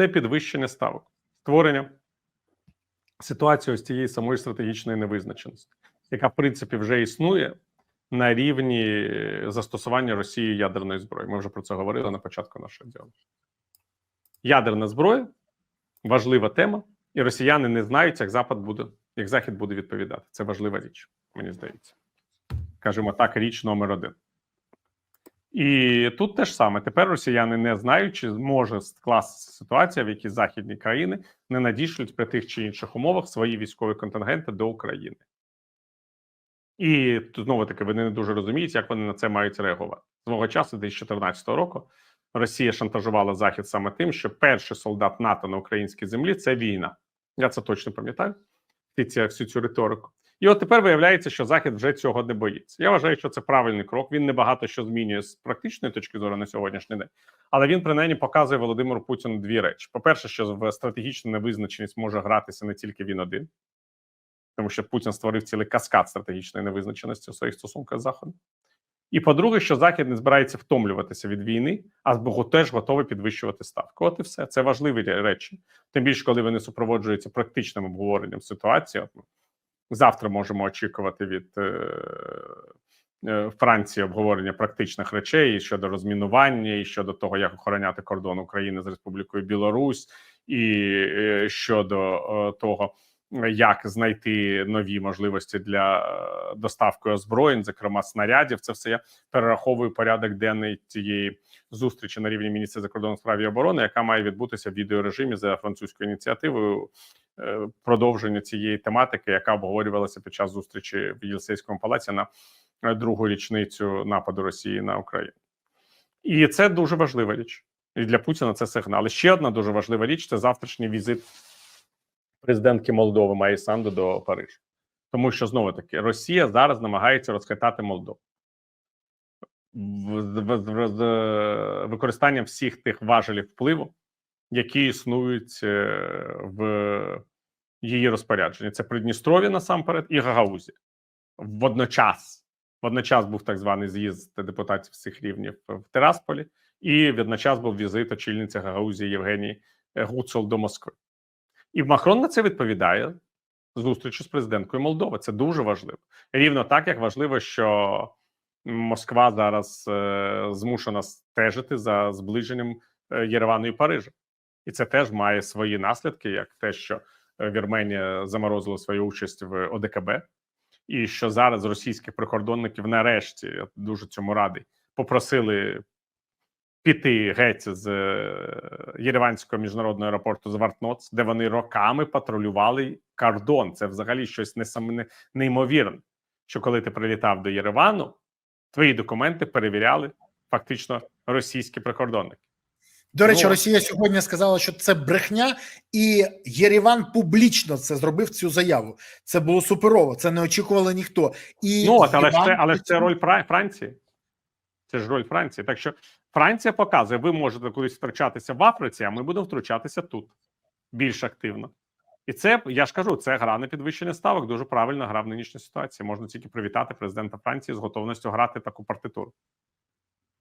це підвищення ставок, створення ситуації ось цієї самої стратегічної невизначеності, яка в принципі вже існує на рівні застосування Росії ядерної зброї. Ми вже про це говорили на початку нашого діалогу. Ядерна зброя важлива тема, і росіяни не знають, як Запад буде, як Захід буде відповідати. Це важлива річ, мені здається. Кажемо так, річ номер один. І тут теж саме тепер росіяни не знають, чи зможе скластися ситуація, в якій західні країни не надішлють при тих чи інших умовах свої військові контингенти до України. І знову таки вони не дуже розуміють, як вони на це мають реагувати. Свого часу, Десь 2014 року, Росія шантажувала Захід саме тим, що перший солдат НАТО на українській землі це війна. Я це точно пам'ятаю. Всю цю риторику. І от тепер виявляється, що Захід вже цього не боїться. Я вважаю, що це правильний крок. Він не багато що змінює з практичної точки зору на сьогоднішній день, але він принаймні показує Володимиру Путіну дві речі: по-перше, що в стратегічну невизначеність може гратися не тільки він один, тому що Путін створив цілий каскад стратегічної невизначеності у своїх стосунках з Заходом. І по-друге, що Захід не збирається втомлюватися від війни, а теж готовий підвищувати ставку. От і все. Це важливі речі. Тим більше, коли вони супроводжуються практичним обговоренням ситуації. Завтра можемо очікувати від е, е, Франції обговорення практичних речей і щодо розмінування, і щодо того, як охороняти кордон України з Республікою Білорусь, і е, щодо того, як знайти нові можливості для е, доставки озброєнь, зокрема снарядів. Це все я перераховую порядок денний цієї зустрічі на рівні міністра закордонних справ і оборони, яка має відбутися в відеорежимі за французькою ініціативою. е, Продовження цієї тематики, яка обговорювалася під час зустрічі в Єлисейському палаці на е, другу річницю нападу Росії на Україну, і це дуже важлива річ. І для Путіна це сигнал. Ще одна дуже важлива річ це завтрашній візит президентки Молдови Майї Санду до Парижа. Тому що знову таки Росія зараз намагається розхитати Молдову з використанням всіх тих важелів впливу, які існують е, в її розпорядженні. Це Придністров'я насамперед і Гагаузія. Водночас, водночас був так званий з'їзд депутатів всіх рівнів в Тирасполі, і водночас був візит очільниці Гагаузії Євгенії Гуцул до Москви. І Макрон на це відповідає зустрічю з президенткою Молдови. Це дуже важливо. Рівно так, як важливо, що Москва зараз е, змушена стежити за зближенням е, Єревану і Парижа, і це теж має свої наслідки, як те, що е, Вірменія заморозила свою участь в ОДКБ, і що зараз російських прикордонників нарешті я дуже цьому радий попросили піти геть з е, Єреванського міжнародного аеропорту з Вартноц, де вони роками патрулювали кордон. Це взагалі щось неймовірне. Що коли ти прилітав до Єревану, твої документи перевіряли фактично російські прикордонники. До речі, Ну, Росія сьогодні сказала, що це брехня, і Єреван публічно це зробив цю заяву. Це було суперово, це не очікували ніхто. І Ну от, але ж Єреван це, але ж це роль Франції. Це ж роль Франції. Так що Франція показує, ви можете кудись втручатися в Африці, а ми будемо втручатися тут більш активно. І це я ж кажу, це гра на підвищення ставок. Дуже правильна гра в нинішній ситуації. Можна тільки привітати президента Франції з готовністю грати таку партитуру.